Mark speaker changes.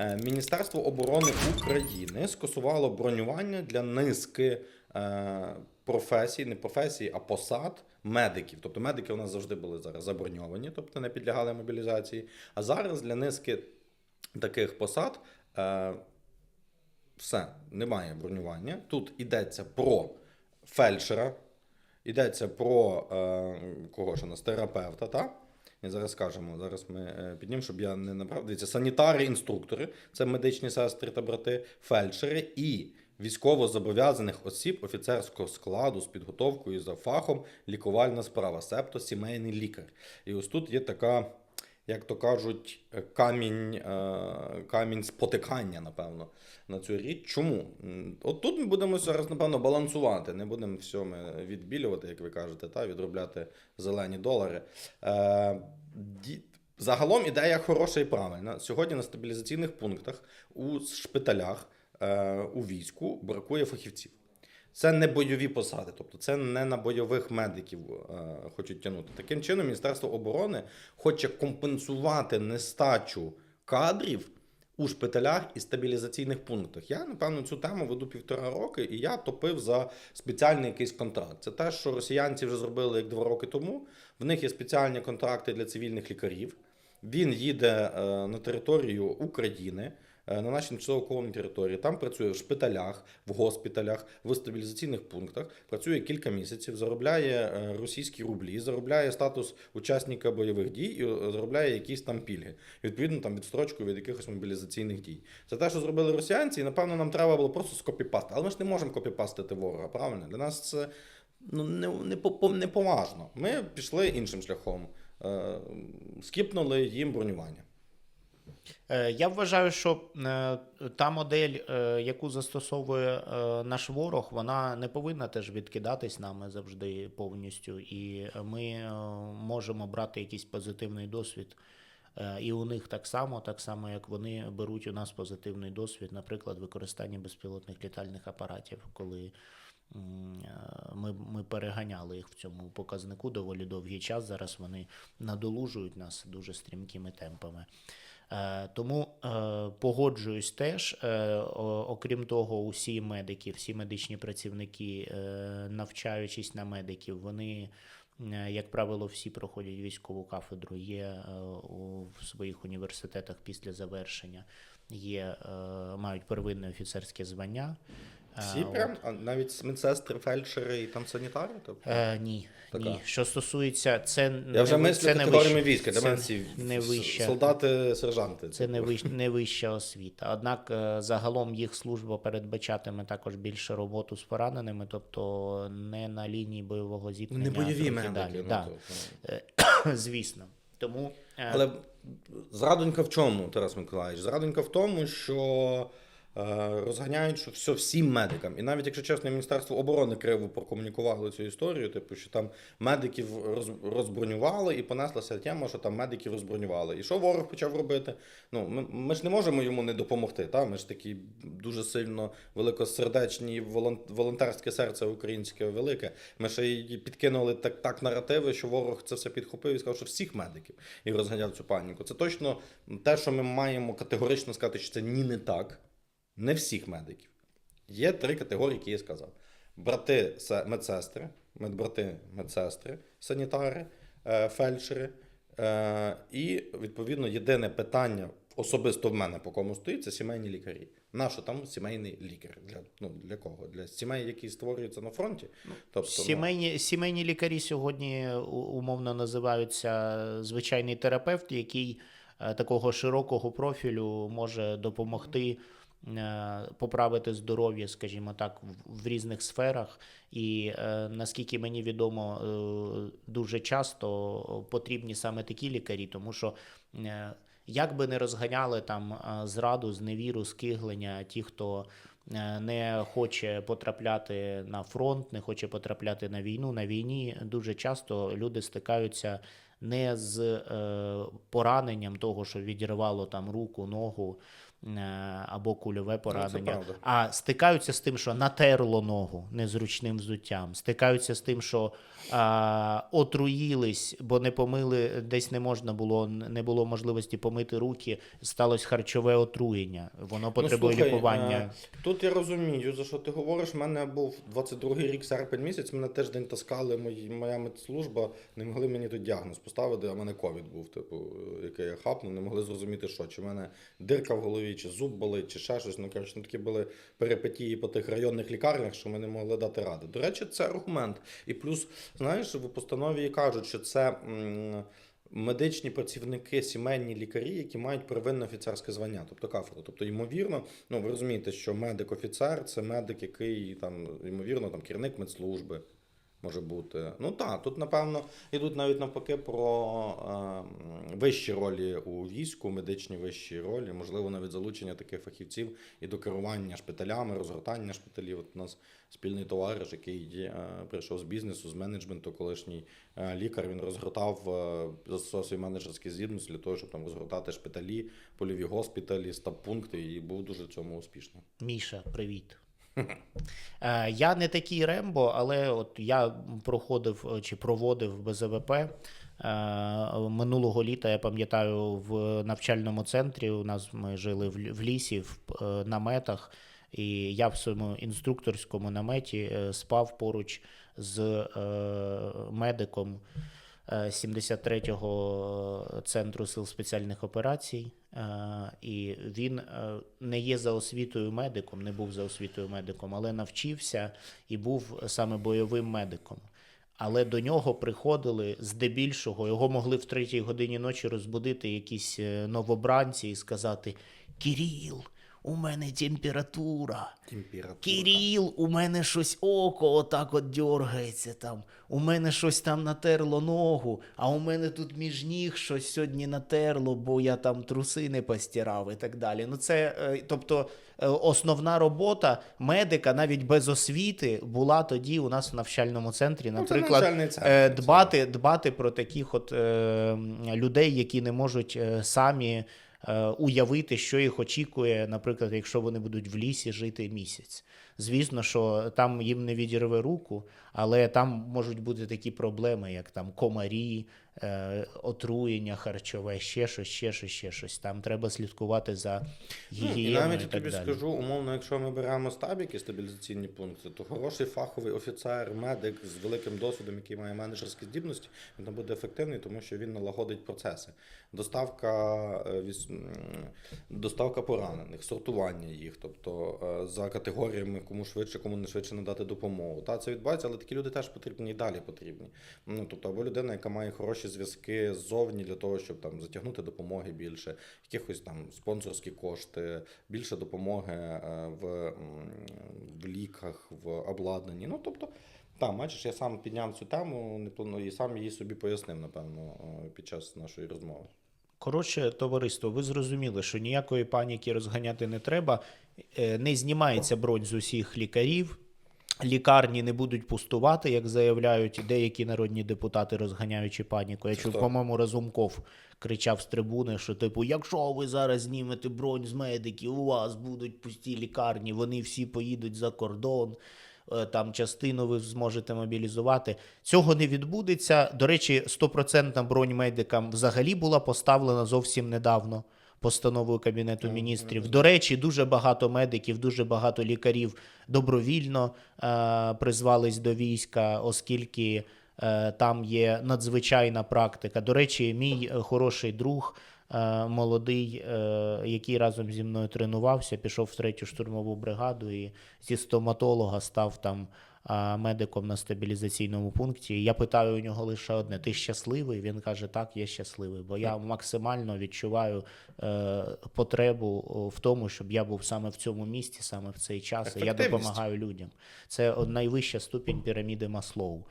Speaker 1: Е, Міністерство оборони України скасувало бронювання для низки е, професій, не професій, а посад медиків. Тобто медики у нас завжди були зараз заброньовані, тобто не підлягали мобілізації. А зараз для низки таких посад е, все, немає бронювання. Тут йдеться про фельдшера, йдеться про кого ж у нас терапевта, та? І зараз скажемо, зараз ми е, піднімемо, щоб я не набрав. Дивіться, санітари, інструктори, це медичні сестри та брати, фельдшери і військово-зобов'язаних осіб офіцерського складу з підготовкою за фахом лікувальна справа, себто сімейний лікар. І ось тут є така, як то кажуть, камінь, е, камінь спотикання, напевно, на цю річ. Чому? От тут ми будемо зараз, напевно, балансувати. Не будемо все ми відбілювати, як ви кажете, та відробляти зелені долари. Е, Загалом ідея хороша і правильна. Сьогодні на стабілізаційних пунктах у шпиталях е, у війську бракує фахівців. Це не бойові посади, тобто це не на бойових медиків е, хочуть тягнути. Таким чином, Міністерство оборони хоче компенсувати нестачу кадрів у шпиталях і стабілізаційних пунктах. Я, напевно, цю тему веду півтора роки, і я топив за спеціальний якийсь контракт. Це те, що росіянці вже зробили як два роки тому. В них є спеціальні контракти для цивільних лікарів. Він їде е, на територію України. Е, На нашій тимчасово окупованій території там працює в шпиталях, в госпіталях, в стабілізаційних пунктах. Працює кілька місяців, заробляє е, російські рублі, заробляє статус учасника бойових дій і е, заробляє якісь там пільги. Відповідно, там відстрочку від якихось мобілізаційних дій. Це те, що зробили росіянці, і напевно нам треба було просто скопіпасти. Але ми ж не можемо копіпастити ворога, правильно? Для нас це ну, не, не, не поважно. Ми пішли іншим шляхом. Скіпнули їм бронювання.
Speaker 2: Е, Я вважаю, що е, та модель, е, яку застосовує наш ворог, вона не повинна теж відкидатись нами завжди повністю. І ми можемо брати якийсь позитивний досвід. І у них так само, так само як вони беруть у нас позитивний досвід, наприклад, використання безпілотних літальних апаратів, коли ми, ми переганяли їх в цьому показнику доволі довгий час. Зараз вони надолужують нас дуже стрімкими темпами. Е, Тому е, погоджуюсь теж. Е, Окрім того, усі медики, всі медичні працівники, навчаючись на медиків, вони, як правило, всі проходять військову кафедру, є в своїх університетах після завершення, є, мають первинне офіцерське звання. Е,
Speaker 1: Всі прям, а навіть медсестри, фельдшери і там санітари? Тобто?
Speaker 2: Е, ні,
Speaker 1: Така.
Speaker 2: ні. Що стосується, це
Speaker 1: Я вже
Speaker 2: не,
Speaker 1: мислю
Speaker 2: це не вища-
Speaker 1: війська. Для
Speaker 2: це
Speaker 1: мене
Speaker 2: не вища.
Speaker 1: солдати, сержанти.
Speaker 2: Це не, вищ, не вища освіта. Однак е, загалом їх служба передбачатиме також більше роботу з пораненими, тобто не на лінії бойового зіткнення.
Speaker 1: не бойові медики. ну,
Speaker 2: да.
Speaker 1: то, ну.
Speaker 2: Звісно. Тому
Speaker 1: Але зрадонька в чому, Тарас Миколаївич? Зрадонька в тому, що розганяють, що все всім медикам. І навіть, якщо чесно, Міністерство оборони криво прокомунікувало цю історію, типу, що там медиків роз, розбронювали і понеслася тема, що там медиків розбронювали. І що ворог почав робити? Ну, ми, ми ж не можемо йому не допомогти. Та? Ми ж такі дуже сильно великосердечні, волон- волонтерське серце українське велике. Ми ще й підкинули так, так наративи, що ворог це все підхопив і сказав, що всіх медиків і розганяв цю паніку. Це точно те, що ми маємо категорично сказати, що це ні не так. Не всіх медиків. Є три категорії, які я сказав: брати медсестри, медбрати медсестри, санітари, е, фельдшери. Е, І відповідно єдине питання особисто в мене по кому стоїть, це сімейні лікарі. Нащо там сімейний лікар? Для, ну, для кого? Для сімей, які створюються на фронті. Тобто, ну,
Speaker 2: сімейні, сімейні лікарі сьогодні умовно називаються звичайний терапевт, який такого широкого профілю може допомогти. е, Поправити здоров'я, скажімо так, в- різних сферах, і е, наскільки мені відомо, е, дуже часто потрібні саме такі лікарі, тому що е, як би не розганяли там е, зраду, зневіру, скиглення, ті, хто е, не хоче потрапляти на фронт, не хоче потрапляти на війну. На війні дуже часто люди стикаються не з е, пораненням того, що відірвало там руку, ногу. Е, або кульове поранення,
Speaker 1: правда.
Speaker 2: а стикаються з тим, що натерло ногу незручним взуттям, стикаються з тим, що а, отруїлись, бо не помили, десь не можна було, не було можливості помити руки, сталося харчове отруєння. Воно потребує
Speaker 1: Ну, слухай,
Speaker 2: лікування.
Speaker 1: е, Тут я розумію, за що ти говориш. У мене був 22-й рік, серпень місяць, мене тиждень таскали, мої, моя медслужба, не могли мені тут діагноз поставити, а в мене ковід був, типу, е, який я хапнув, не могли зрозуміти, що, чи в мене дирка в голові, чи зуб болить, чи ще щось. Ну, коротше, ну, такі були перипетії по тих районних лікарнях, що ми не могли дати ради. До речі, це аргумент. І плюс, знаєш, в постанові кажуть, що це. Медичні працівники, сімейні лікарі, які мають первинне офіцерське звання, тобто кафедру. Тобто, ймовірно, ну ви розумієте, що медик-офіцер це медик, який там, ймовірно, там керівник медслужби може бути. Ну так, тут, напевно, йдуть навіть навпаки про е, вищі ролі у війську, медичні вищі ролі, можливо, навіть залучення таких фахівців і до керування шпиталями, розгортання шпиталів. От у нас спільний товариш, який е, прийшов з бізнесу, з менеджменту, колишній е, лікар, він розгортав е, застосовував свої менеджерські здібності для того, щоб там розгортати шпиталі, польові госпіталі, стаб-пункти, і був дуже цьому успішним.
Speaker 2: Міша, привіт. Е, Я не такий Рембо, але от я проходив е, чи проводив БЗВП. е, Минулого літа, я пам'ятаю, в навчальному центрі у нас ми жили в лі- в лісі, в наметах, і я в своєму інструкторському наметі спав поруч з медиком 73-го центру сил спеціальних операцій. Е, І він е, не є за освітою медиком, не був за освітою медиком, але навчився і був саме бойовим медиком. Але до нього приходили здебільшого, його могли в третій годині ночі розбудити якісь е, новобранці і сказати: Кирил, у мене температура.
Speaker 1: Температура.
Speaker 2: Кирил, у мене щось око отак от дергається там. У мене щось там натерло ногу, а у мене тут між ніг щось сьогодні натерло, бо я там труси не постирав і так далі. Ну це, е, тобто, е, основна робота медика навіть без освіти була тоді у нас в навчальному центрі,
Speaker 1: Ну,
Speaker 2: наприклад,
Speaker 1: навчальний центр,
Speaker 2: дбати, дбати про таких от е, людей, які не можуть самі уявити, що їх очікує, наприклад, якщо вони будуть в лісі жити місяць. Звісно, що там їм не відірве руку, але там можуть бути такі проблеми, як там комарі, е, отруєння харчове, ще щось, ще щось, ще щось. Там треба слідкувати за
Speaker 1: Ну, і навіть
Speaker 2: і
Speaker 1: я тобі
Speaker 2: далі.
Speaker 1: скажу, умовно, якщо ми беремо стабіки, стабілізаційні пункти, то хороший фаховий офіцер, медик з великим досвідом, який має менеджерські здібності, він там буде ефективний, тому що він налагодить процеси. Доставка, е, доставка поранених, сортування їх, тобто е, за категоріями, кому швидше, кому не швидше надати допомогу. Та це відбувається, але такі люди теж потрібні і далі потрібні. Ну тобто, або людина, яка має хороші зв'язки ззовні для того, щоб там затягнути допомоги більше, якихось там спонсорські кошти, більше допомоги е, в, в ліках, в обладнанні. Ну тобто. Так, бачиш, я сам підняв цю тему не планую, і сам її собі пояснив, напевно, е, під час нашої розмови.
Speaker 2: Коротше, товариство, ви зрозуміли, що ніякої паніки розганяти не треба. Е, Не знімається бронь з усіх лікарів. Лікарні не будуть пустувати, як заявляють деякі народні депутати, розганяючи паніку. Я чув, по-моєму, Разумков кричав з трибуни, що типу, якщо ви зараз знімете бронь з медиків, у вас будуть пусті лікарні, вони всі поїдуть за кордон. е, Там частину ви зможете мобілізувати. Цього не відбудеться. До речі, 100% бронь медикам взагалі була поставлена зовсім недавно постановою Кабінету міністрів. До речі, дуже багато медиків, дуже багато лікарів добровільно е, призвались до війська, оскільки е, там є надзвичайна практика. До речі, мій е, хороший друг. е, Молодий, е, який разом зі мною тренувався, пішов в третю штурмову бригаду і зі стоматолога став там медиком на стабілізаційному пункті. Я питаю у нього лише одне: ти щасливий? Він каже: Так, я щасливий, бо я максимально відчуваю е, потребу в тому, щоб я був саме в цьому місці, саме в цей час. Я допомагаю людям. Це найвища ступінь піраміди Маслоу.